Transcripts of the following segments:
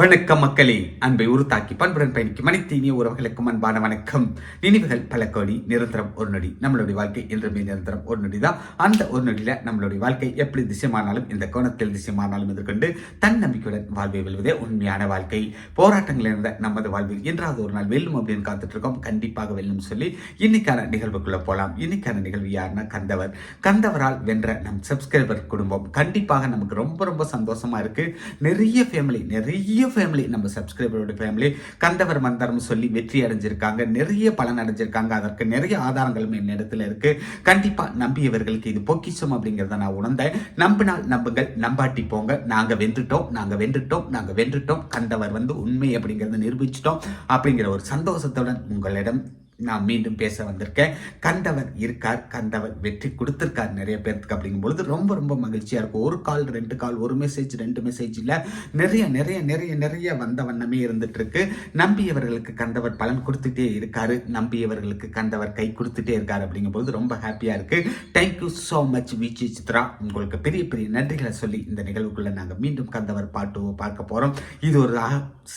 வணக்கம் மக்களே. அன்பை உருத்தாக்கி பண்புடன் பயணிக்கும் அனைத்து இனிய உறவுகளுக்கும் அன்பான வணக்கம். நினைவுகள் பல கோடி நிரந்தரம் ஒரு நொடி. நம்மளுடைய வாழ்க்கை என்றுமே நிரந்தரம் ஒரு நொடி தான் அந்த ஒரு நொடியில் நம்மளுடைய வாழ்க்கை எப்படி திசைமானாலும் இந்த கோணத்தில் திசைமானாலும் எதிர்கொண்டு தன்னம்பிக்கையுடன் வாழ்வை வெல்வதே உண்மையான வாழ்க்கை. போராட்டங்கள் இருந்த நமது வாழ்வில் என்றாவது ஒரு நாள் வெல்லும் அப்படின்னு காத்துட்டு இருக்கோம் கண்டிப்பாக வெல்லும் சொல்லி இன்னைக்கான நிகழ்வுக்குள்ள போகலாம் இன்னைக்கான நிகழ்வு யாருன்னா கந்தவர். கந்தவரால் வென்ற நம் சப்ஸ்கிரைபர் குடும்பம். கண்டிப்பாக நமக்கு ரொம்ப ரொம்ப சந்தோஷமா இருக்கு. நிறைய ஃபேமிலி நிறைய ஃபேமிலி நம்ம சப்ஸ்கிரைபரோட ஃபேமிலி கந்தவர் மந்தரம் சொல்லி வெற்றி அடைஞ்சிருக்காங்க. நிறைய பலன் அடைஞ்சிருக்காங்க. அதற்கு நிறைய ஆதாரங்களும் என்னிடத்துல இருக்கு. கண்டிப்பா நம்பியவர்களுக்கு இது பொக்கிஷம் அப்படிங்கிறத நான் உணர்ந்தேன். நம்பினால் நம்புங்கள் நம்பாட்டி போங்க. நாங்க வென்றுட்டோம் நாங்க வென்றுட்டோம் நாங்க வென்றுட்டோம். கந்தவர் வந்து உண்மை அப்படிங்கிறத நிரூபிச்சிட்டோம். அப்படிங்கிற ஒரு சந்தோஷத்துடன் உங்களிடம் நான் மீண்டும் பேச வந்திருக்கேன். கந்தவர் இருக்கார் கந்தவர் வெற்றி கொடுத்துருக்கார் நிறைய பேர்த்துக்கு அப்படிங்கும் பொழுது ரொம்ப ரொம்ப மகிழ்ச்சியாக இருக்கும். ஒரு கால் ரெண்டு கால் ஒரு மெசேஜ் ரெண்டு மெசேஜ் இல்லை. நிறைய நிறைய நிறைய நிறைய வந்த வண்ணமே இருந்துட்டு இருக்கு நம்பியவர்களுக்கு கண்டவர் பலன் கொடுத்துட்டே இருக்காரு. நம்பியவர்களுக்கு கந்தவர் கை கொடுத்துட்டே இருக்காரு அப்படிங்கும் பொழுது ரொம்ப ஹாப்பியாக இருக்கு. Thank you so much Viji Chitra. உங்களுக்கு பெரிய பெரிய நன்றிகளை சொல்லி இந்த நிகழ்வுக்குள்ள நாங்கள் மீண்டும் கந்தவர் பாட்டு பார்க்க போகிறோம் இது ஒரு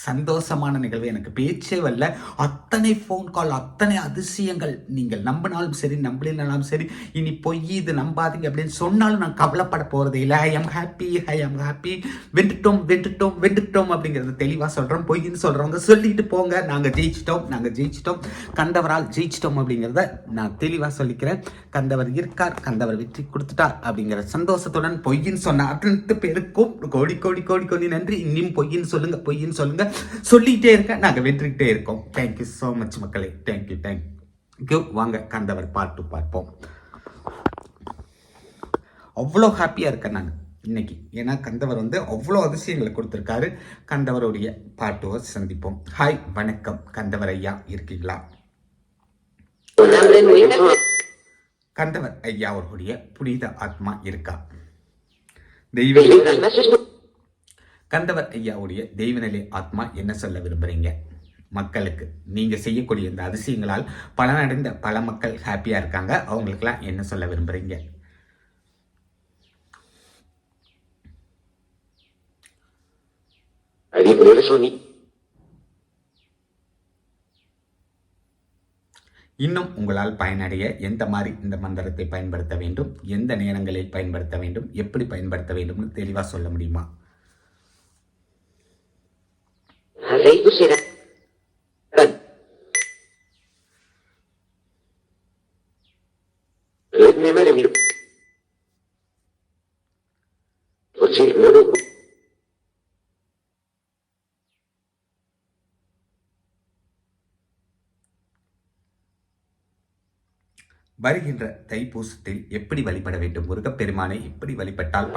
சந்தோஷமான நிகழ்வு. எனக்கு பேச்சே வரல. அத்தனை ஃபோன் கால் அத்தனை அதிசயங்கள் நீங்கள் நம்பினாலும் சரி நம்பலினாலும் சரி இனி பொய் இது நம்பாதீங்க அப்படின்னு சொன்னாலும் நான் கவலைப்பட போகிறது இல்லை. I am happy I am happy வென்றுட்டோம் வென்றுட்டோம் வென்றுட்டோம் அப்படிங்கிறத தெளிவாக சொல்கிறோம் பொய்ன்னு சொல்கிறவங்க சொல்லிட்டு போங்க. நாங்கள் ஜெயிச்சிட்டோம் நாங்கள் ஜெயிச்சிட்டோம். கண்டவரால் ஜெயிச்சிட்டோம் அப்படிங்கிறத நான் தெளிவாக சொல்லிக்கிறேன். கந்தவர் இருக்கார் கந்தவர் வெற்றி கொடுத்துட்டார் அப்படிங்கிற சந்தோஷத்துடன் பொய்ன்னு சொன்ன அத்தனை பேருக்கும் கோடி கோடி கோடி கோடி நன்றி. இன்னும் பொய்ன்னு சொல்லுங்கள் பொய்ன்னு சொல்லுங்க சொல்லிட்டே இருக்க நாங்கள் வென்றுக்கிட்டே இருக்கோம். தேங்க்யூ ஸோ மச் மக்களே. தேங்க்யூ தேங்க்யூ வாங்க கந்தவர் பாட்டு பார்ப்போம். அவ்வளோ ஹாப்பியாக இருக்கேன் நான் இன்னைக்கு. ஏன்னா கந்தவர் வந்து அவ்வளோ அதிசயங்களை கொடுத்துருக்காரு. கந்தவருடைய பாட்டுவை சந்திப்போம். ஹாய் வணக்கம். கந்தவர் ஐயா இருக்கீங்களா? கந்தவர் ஐயா அவர்களுடைய புனித ஆத்மா இருக்கா? தெய்வ கந்தவர் ஐயாவுடைய தெய்வநிலை ஆத்மா என்ன சொல்ல விரும்புறீங்க? மக்களுக்கு. நீங்க செய்யக்கூடிய இந்த அதிசயங்களால் பலனடைந்த பல மக்கள் ஹாப்பியா இருக்காங்க. அவங்களுக்கெல்லாம் என்ன சொல்ல Sony. இன்னும் உங்களால் பயனடைய எந்த மாதிரி இந்த மந்திரத்தை பயன்படுத்த வேண்டும்? எந்த நேரங்களில் பயன்படுத்த வேண்டும்? எப்படி பயன்படுத்த வேண்டும்னு தெளிவாக சொல்ல முடியுமா? Ochi, no. வருகின்ற தைப்பூசத்தில் எப்படி வழிபட வேண்டும்? முருகப்பெருமானை எப்படி வழிபட்டால்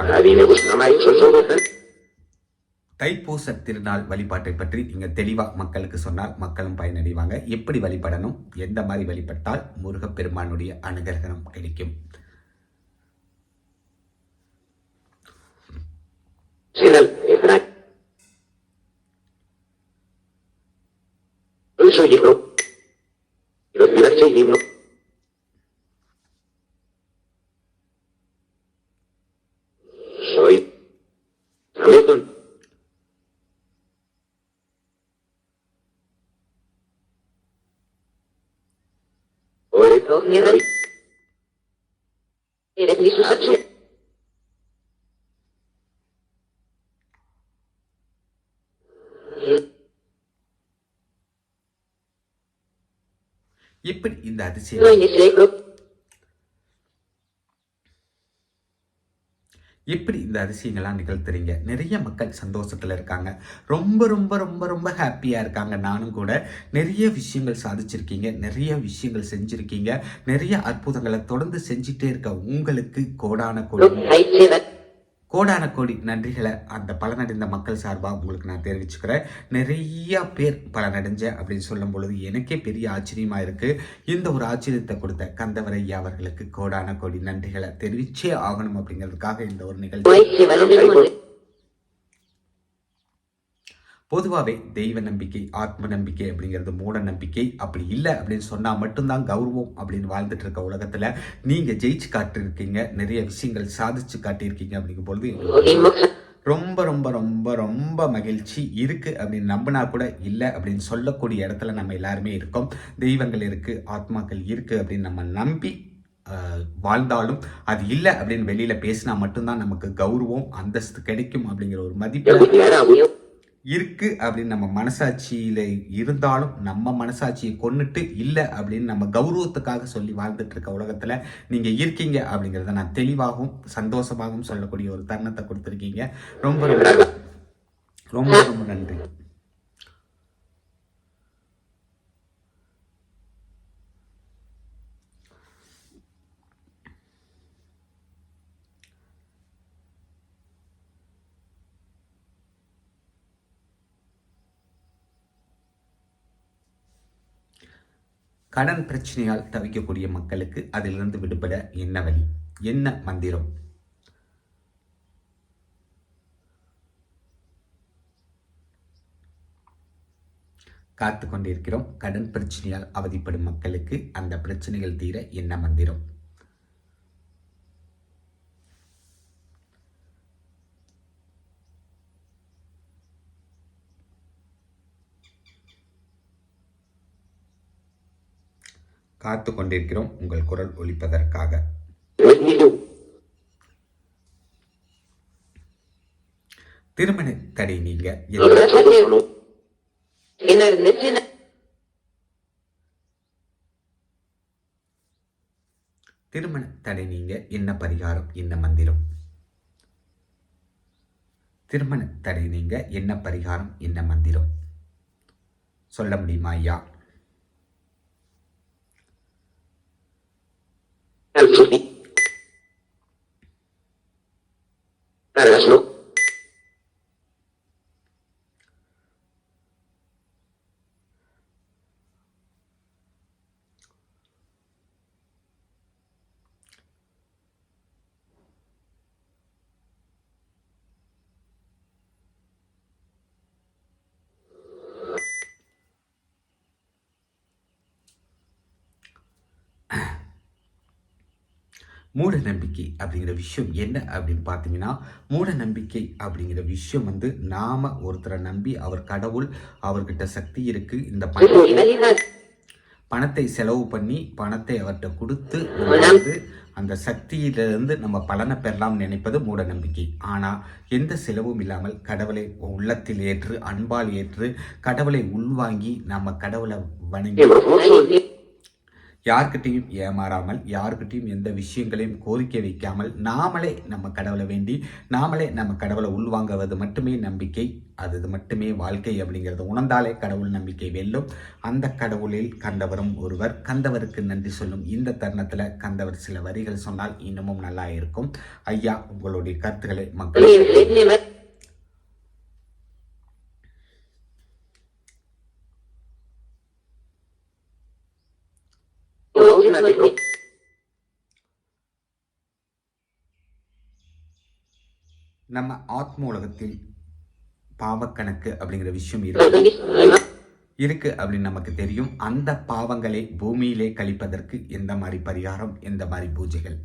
தைப்பூச திருநாள் வழிபாட்டை பற்றி நீங்கள் தெளிவாக மக்களுக்கு சொன்னால் மக்களும் பயனடைவாங்க. எப்படி வழிபடணும்? எந்த மாதிரி வழிபட்டால் முருகப்பெருமானுடைய அனுகிரகணம் கிடைக்கும்? Sinal, Oreto, Soy. Eres mi Susachu. எப்படி இந்த No அதிசயம் எப்படி இந்த அதிசயங்கள்லாம் நிகழ்த்துறீங்க? நிறைய மக்கள் சந்தோஷத்தில் இருக்காங்க. ரொம்ப ரொம்ப ரொம்ப ரொம்ப ஹாப்பியாக இருக்காங்க. நானும் கூட நிறைய விஷயங்கள் சாதிச்சிருக்கீங்க. நிறைய விஷயங்கள் செஞ்சுருக்கீங்க. நிறைய அற்புதங்களை தொடர்ந்து செஞ்சுட்டே இருக்க உங்களுக்கு கோடான கோடி. கோடான கோடி நன்றிகளை அந்த பலனடைந்த மக்கள் சார்பாக உங்களுக்கு நான் தெரிவிச்சுக்கிறேன். நிறைய பேர் பலனடைஞ்ச அப்படின்னு சொல்லும் பொழுது எனக்கே பெரிய ஆச்சரியமா இருக்கு. இந்த ஒரு ஆச்சரியத்தை கொடுத்த கந்தவரையா அவர்களுக்கு கோடான கோடி நன்றிகளை தெரிவிச்சே ஆகணும் அப்படிங்கிறதுக்காக இந்த ஒரு நிகழ்ச்சி. பொதுவாகவே தெய்வ நம்பிக்கை ஆத்ம நம்பிக்கை அப்படிங்கிறது மூட நம்பிக்கை. அப்படி இல்லை அப்படின்னு சொன்னால் மட்டும்தான் கௌரவம் அப்படின்னு வாழ்ந்துட்டு இருக்க உலகத்தில் நீங்கள் ஜெயிச்சு காட்டியிருக்கீங்க. நிறைய விஷயங்கள் சாதிச்சு காட்டியிருக்கீங்க அப்படிங்கும் பொழுது ரொம்ப ரொம்ப ரொம்ப ரொம்ப மகிழ்ச்சி இருக்கு அப்படின்னு நம்பினா கூட இல்லை அப்படின்னு சொல்லக்கூடிய இடத்துல நம்ம எல்லாருமே இருக்கோம். தெய்வங்கள் இருக்கு ஆத்மாக்கள் இருக்கு அப்படின்னு நம்ம நம்பி வாழ்ந்தாலும் அது இல்லை அப்படின்னு வெளியில பேசினா மட்டும்தான் நமக்கு கௌரவம் அந்தஸ்து கிடைக்கும் அப்படிங்கிற ஒரு மதிப்பு. இருக்கு அப்படின்னு நம்ம மனசாட்சியில இருந்தாலும் நம்ம மனசாட்சியை கொண்டுட்டு இல்லை அப்படின்னு நம்ம கௌரவத்துக்காக சொல்லி வாழ்ந்துட்டு இருக்க உலகத்துல நீங்க இருக்கீங்க அப்படிங்கிறத நான் தெளிவாகவும் சந்தோஷமாகவும் சொல்லக்கூடிய ஒரு தருணத்தை கொடுத்துருக்கீங்க. ரொம்ப ரொம்ப ரொம்ப ரொம்ப நன்றி. கடன் பிரச்சனையால் தவிக்கக்கூடிய மக்களுக்கு அதிலிருந்து விடுபட என்ன வழி? என்ன மந்திரம்? காத்து கொண்டிருக்கிறோம் கடன் பிரச்சனையால் அவதிப்படும் மக்களுக்கு அந்த பிரச்சனைகள் தீர என்ன மந்திரம்? காத்து கொண்டிருக்கிறோம் உங்கள் குரல் ஒலிப்பதற்காக. திருமண தடை நீங்க திருமண தடை நீங்க என்ன பரிகாரம் என்ன மந்திரம்? திருமண தடை நீங்க என்ன பரிகாரம் என்ன மந்திரம்? சொல்ல முடியுமா ஐயா? ¿no? மூட நம்பிக்கை அப்படிங்கிற விஷயம் என்ன அப்படின்னு பார்த்தீங்கன்னா மூட நம்பிக்கை அப்படிங்கிற விஷயம் வந்து நாம ஒருத்தரை நம்பி அவர் கடவுள் அவர்கிட்ட சக்தி இருக்கு இந்த பணத்தை பணத்தை செலவு பண்ணி பணத்தை அவர்கிட்ட கொடுத்து வந்து அந்த சக்தியிலிருந்து நம்ம பலனை பெறலாம் நினைப்பது மூட நம்பிக்கை ஆனால் எந்த செலவும் இல்லாமல் கடவுளை உள்ளத்தில் ஏற்று அன்பால் ஏற்று கடவுளை உள்வாங்கி நம்ம கடவுளை வணங்கி யார்கிட்டையும் ஏமாறாமல் யார்கிட்டையும் எந்த விஷயங்களையும் கோரிக்கை வைக்காமல் நாமளே நம்ம கடவுளை வேண்டி நாமளே நம்ம கடவுளை உள்வாங்குவது மட்டுமே நம்பிக்கை அது மட்டுமே வாழ்க்கை அப்படிங்கிறத உணர்ந்தாலே கடவுள் நம்பிக்கை வெல்லும். அந்த கடவுளில் கண்டவரும் ஒருவர் கந்தவருக்கு நன்றி சொல்லும். இந்த தருணத்தில் கந்தவர் சில வரிகள் சொன்னால் இன்னமும் நல்லா இருக்கும். ஐயா உங்களுடைய கருத்துக்களை மக்கள் நம்ம ஆத்ம உலகத்தில் பாவக்கணக்கு அப்படிங்கிற விஷயம் இருக்கு இருக்கு அப்படின்னு நமக்கு தெரியும் அந்த பாவங்களை பூமியிலே கழிப்பதற்கு எந்த மாதிரி பரிகாரம் எந்த மாதிரி பூஜைகள்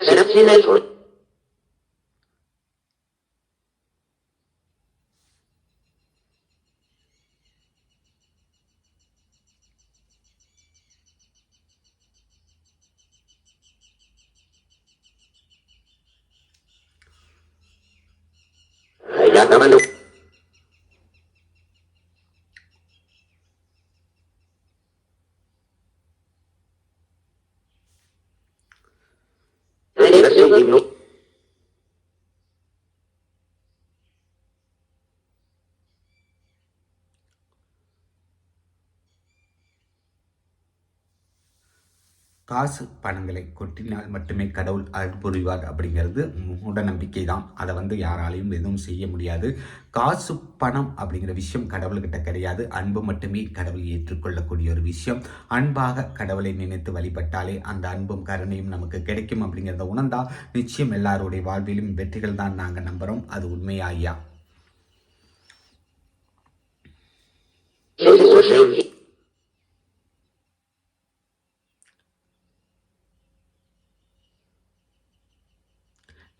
Gracias. you know. காசு பணங்களை கொட்டினால் மட்டுமே கடவுள் அன்புரிவார் அப்படிங்கிறது மூட நம்பிக்கை தான் அதை வந்து யாராலையும் எதுவும் செய்ய முடியாது. காசு பணம் அப்படிங்கிற விஷயம் கடவுள்கிட்ட கிடையாது. அன்பு மட்டுமே கடவுள் ஏற்றுக்கொள்ளக்கூடிய ஒரு விஷயம். அன்பாக கடவுளை நினைத்து வழிபட்டாலே அந்த அன்பும் கருணையும் நமக்கு கிடைக்கும் அப்படிங்கிறத உணர்ந்தால் நிச்சயம் எல்லாருடைய வாழ்விலும் வெற்றிகள் தான் நாங்கள் நம்புகிறோம் அது உண்மையா ஐயா?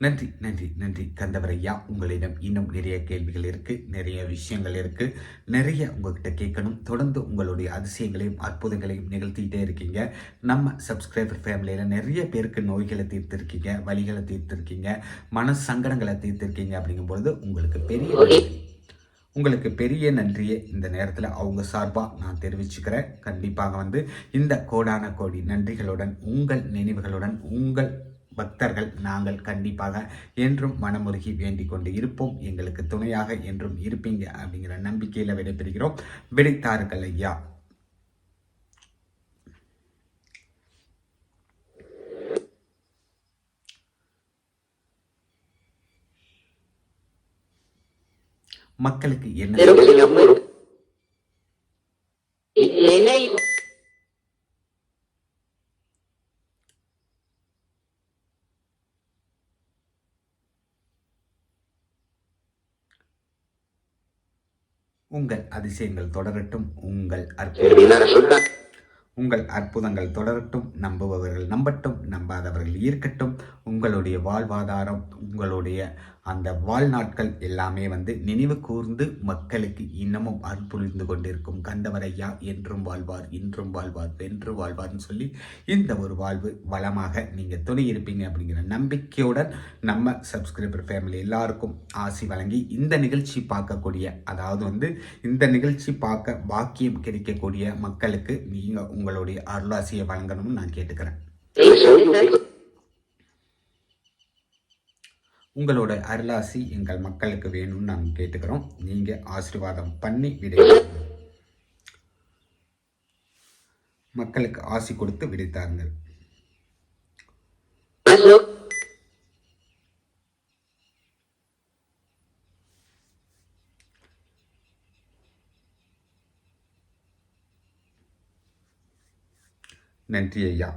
நன்றி நன்றி நன்றி. கந்தவரையா உங்களிடம் இன்னும் நிறைய கேள்விகள் இருக்குது நிறைய விஷயங்கள் இருக்குது நிறைய உங்ககிட்ட கேட்கணும். தொடர்ந்து உங்களுடைய அதிசயங்களையும் அற்புதங்களையும் நிகழ்த்திக்கிட்டே இருக்கீங்க. நம்ம சப்ஸ்கிரைபர் ஃபேமிலியில் நிறைய பேருக்கு நோய்களை தீர்த்திருக்கீங்க வலிகளை தீர்த்திருக்கீங்க மன சங்கடங்களை தீர்த்திருக்கீங்க அப்படிங்கும்பொழுது உங்களுக்கு பெரிய நன்றி. உங்களுக்கு பெரிய நன்றியை இந்த நேரத்தில் அவங்க சார்பாக நான் தெரிவிச்சுக்கிறேன். கண்டிப்பாக வந்து இந்த கோடான கோடி நன்றிகளுடன் உங்கள் நினைவுகளுடன் உங்கள் பக்தர்கள் நாங்கள் கண்டிப்பாக என்றும் மனமுருகி வேண்டிக் கொண்டு இருப்போம். எங்களுக்கு துணையாக என்றும் இருப்பீங்க அப்படிங்கிற நம்பிக்கையில் விடைபெறுகிறோம். விடைத்தார்கள் ஐயா. மக்களுக்கு என்ன நினை உங்கள் அதிசயங்கள் தொடரட்டும் உங்கள் அற்புதம் உங்கள் அற்புதங்கள் தொடரட்டும் நம்புபவர்கள் நம்பட்டும் நம்பாதவர்கள் இருக்கட்டும். உங்களுடைய வாழ்வாதாரம் உங்களுடைய அந்த வாழ்நாட்கள் எல்லாமே வந்து நினைவு கூர்ந்து மக்களுக்கு இன்னமும் அற்புரிந்து கொண்டிருக்கும் கந்தவரையா என்றும் வாழ்வார் இன்றும் வாழ்வார் வென்று வாழ்வார்னு சொல்லி இந்த ஒரு வாழ்வு வளமாக நீங்கள் துணை இருப்பீங்க அப்படிங்கிற நம்பிக்கையுடன் நம்ம சப்ஸ்கிரைபர் ஃபேமிலி எல்லாருக்கும் ஆசி வழங்கி இந்த நிகழ்ச்சி பார்க்கக்கூடிய அதாவது வந்து இந்த நிகழ்ச்சி பார்க்க பாக்கியம் கிடைக்கக்கூடிய மக்களுக்கு நீங்கள் உங்களுடைய அருளாசியை வழங்கணும்னு நான் கேட்டுக்கிறேன். உங்களோட அருளாசி எங்கள் மக்களுக்கு வேணும்னு நாங்கள் கேட்டுக்கிறோம். நீங்கள் ஆசீர்வாதம் பண்ணி விடை மக்களுக்கு ஆசி கொடுத்து விடைத்தாருங்கள் நன்றி ஐயா.